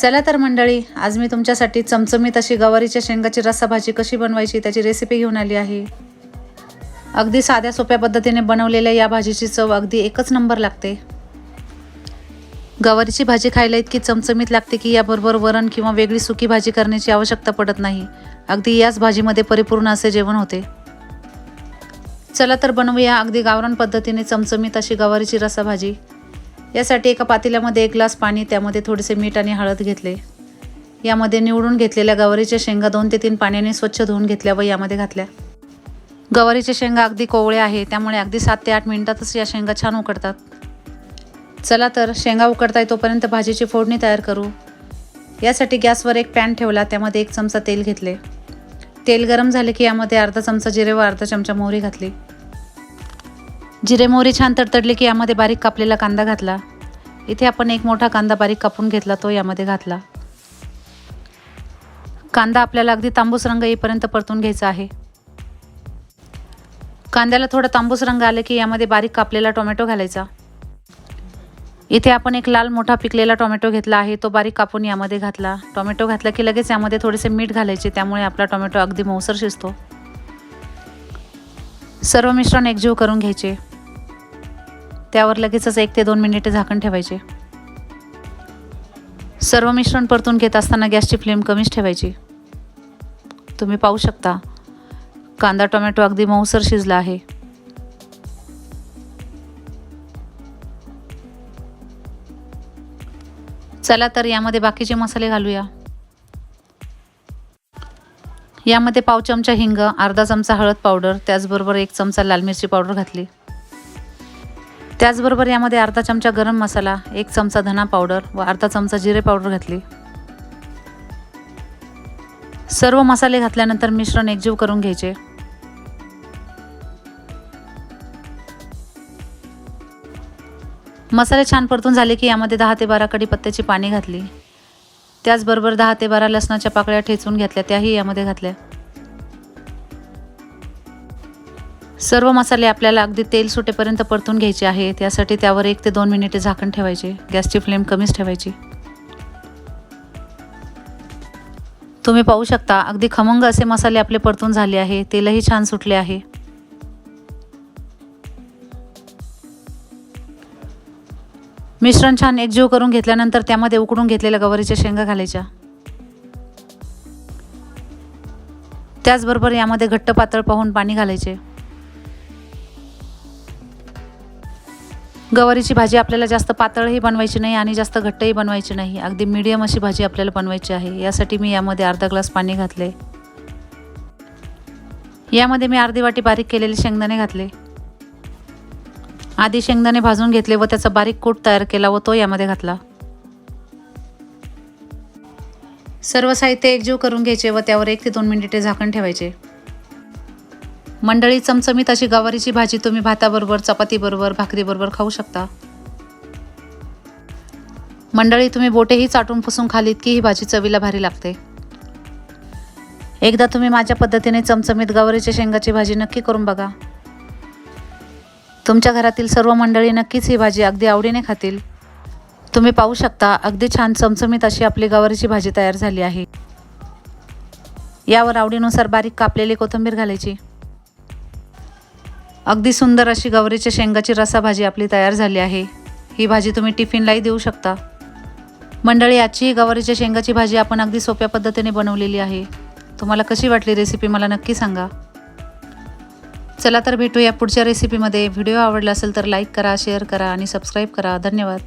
चला तर मंडळी आज मी तुमच्यासाठी चमचमीत अशी गवारीच्या शेंगाची रस्सा भाजी कशी बनवायची त्याची रेसिपी घेऊन आली आहे. अगदी साध्या सोप्या पद्धतीने बनवलेल्या या भाजीची चव अगदी एकच नंबर लागते. गवारीची भाजी खायला इतकी चमचमीत लागते की याबरोबर वरण किंवा वेगळी सुकी भाजी करण्याची आवश्यकता पडत नाही. अगदी याच भाजीमध्ये परिपूर्ण असे जेवण होते. चला तर बनवूया अगदी गावरान पद्धतीने चमचमीत अशी गवारीची रस्सा भाजी. यासाठी एका पातेल्यामध्ये एक ग्लास पाणी त्यामध्ये थोडेसे मीठ आणि हळद घेतले. यामध्ये निवडून घेतलेल्या गवारीच्या शेंगा दोन ते तीन पाण्याने स्वच्छ धुवून घेतल्या व यामध्ये घातल्या. गवारीच्या शेंगा अगदी कोवळ्या आहे त्यामुळे अगदी सात ते आठ मिनिटातच या शेंगा छान उकडतात. चला तर शेंगा उकडताय तोपर्यंत भाजीची फोडणी तयार करू. यासाठी गॅसवर एक पॅन ठेवला त्यामध्ये एक चमचा तेल घेतले. तेल गरम झाले की यामध्ये अर्धा चमचा जिरे व अर्धा चमचा मोहरी घातली. जिरे मोहरी छान तडतडले की यामध्ये बारीक कापलेला कांदा घातला. इथे आपण एक मोठा कांदा बारीक कापून घेतला तो यामध्ये घातला. कांदा आपल्याला अगदी तांबूस रंग येईपर्यंत परतून घ्यायचा आहे. कांद्याला थोडा तांबूस रंग आले की यामध्ये बारीक कापलेला टोमॅटो घालायचा. इथे आपण एक लाल मोठा पिकलेला टोमॅटो घेतला आहे तो बारीक कापून यामध्ये घातला. टोमॅटो घातला की लगेच यामध्ये थोडेसे मीठ घालायचे त्यामुळे आपला टोमॅटो अगदी मऊसर शिजतो. सर्व मिश्रण एकजीव करून घ्यायचे. त्यावर लगेचच एक ते दोन मिनिटे झाकण ठेवायचे. सर्व मिश्रण परतून घेत असताना गॅसची फ्लेम कमीच ठेवायची. तुम्ही पाहू शकता कांदा टोमॅटो अगदी मऊसर शिजला आहे. चला तर यामध्ये बाकीचे मसाले घालूया. यामध्ये पाव चमचा हिंग अर्धा चमचा हळद पावडर त्याचबरोबर एक चमचा लाल मिरची पावडर घातली. त्याचबरोबर यामध्ये अर्धा चमचा गरम मसाला एक चमचा धना पावडर व अर्धा चमचा जिरे पावडर घातली. सर्व मसाले घातल्यानंतर मिश्रण एकजीव करून घ्यायचे. मसाले छान परतून झाले की यामध्ये दहा ते बारा कढीपत्त्याची पाणी घातली. त्याचबरोबर दहा ते बारा लसणाच्या पाकळ्या ठेचून घेतल्या त्याही यामध्ये घातल्या. सर्व मसाले आपल्याला अगदी तेल सुटेपर्यंत परतून घ्यायचे आहे त्यासाठी त्यावर एक ते दोन मिनिटे झाकण ठेवायचे. गॅसची फ्लेम कमीच ठेवायची. तुम्ही पाहू शकता अगदी खमंग असे मसाले आपले परतून झाले आहे. तेलही छान सुटले आहे. मिश्रण छान एकजीव करून घेतल्यानंतर त्यामध्ये उकडून घेतलेल्या गवारीच्या शेंगा घालायच्या. त्याचबरोबर यामध्ये घट्ट पातळ पाहून पाणी घालायचे. गवारीची भाजी आपल्याला जास्त पातळही बनवायची नाही आणि जास्त घट्टही बनवायची नाही. अगदी मीडियम अशी भाजी आपल्याला बनवायची आहे. यासाठी मी यामध्ये अर्धा ग्लास पाणी घातले. यामध्ये मी अर्धी वाटी बारीक केलेले शेंगदाणे घातले. आधी शेंगदाणे भाजून घेतले व त्याचा बारीक कूट तयार केला व तो यामध्ये घातला. सर्व साहित्य एकजीव करून घ्यायचे व त्यावर एक ते दोन मिनिटे झाकण ठेवायचे. मंडळी चमचमीत अशी गवारीची भाजी तुम्ही भाताबरोबर चपातीबरोबर भाकरीबरोबर खाऊ शकता. मंडळी तुम्ही बोटेही चाटून पुसून खालीत की ही भाजी चवीला भारी लागते. एकदा तुम्ही माझ्या पद्धतीने चमचमीत गवारीच्या शेंगाची भाजी नक्की करून बघा. तुमच्या घरातील सर्व मंडळी नक्कीच ही भाजी अगदी आवडीने खातील. तुम्ही पाहू शकता अगदी छान चमचमीत अशी आपली गवारीची भाजी तयार झाली आहे. यावर आवडीनुसार बारीक कापलेली कोथिंबीर घालायची. अगदी सुंदर अशी गवारीच्या शेंगाची रसा भाजी आपली तयार झाली आहे. ही भाजी तुम्ही टिफिनलाही देऊ शकता. मंडळी आजची गवारीच्या शेंगाची भाजी आपण अगदी सोप्या पद्धतीने बनवलेली आहे. तुम्हाला कशी वाटली रेसिपी मला नक्की सांगा. चला तर भेटूया पुढच्या रेसिपीमध्ये व्हिडिओ आवडला असेल तर लाईक करा शेअर करा आणि सबस्क्राईब करा. धन्यवाद.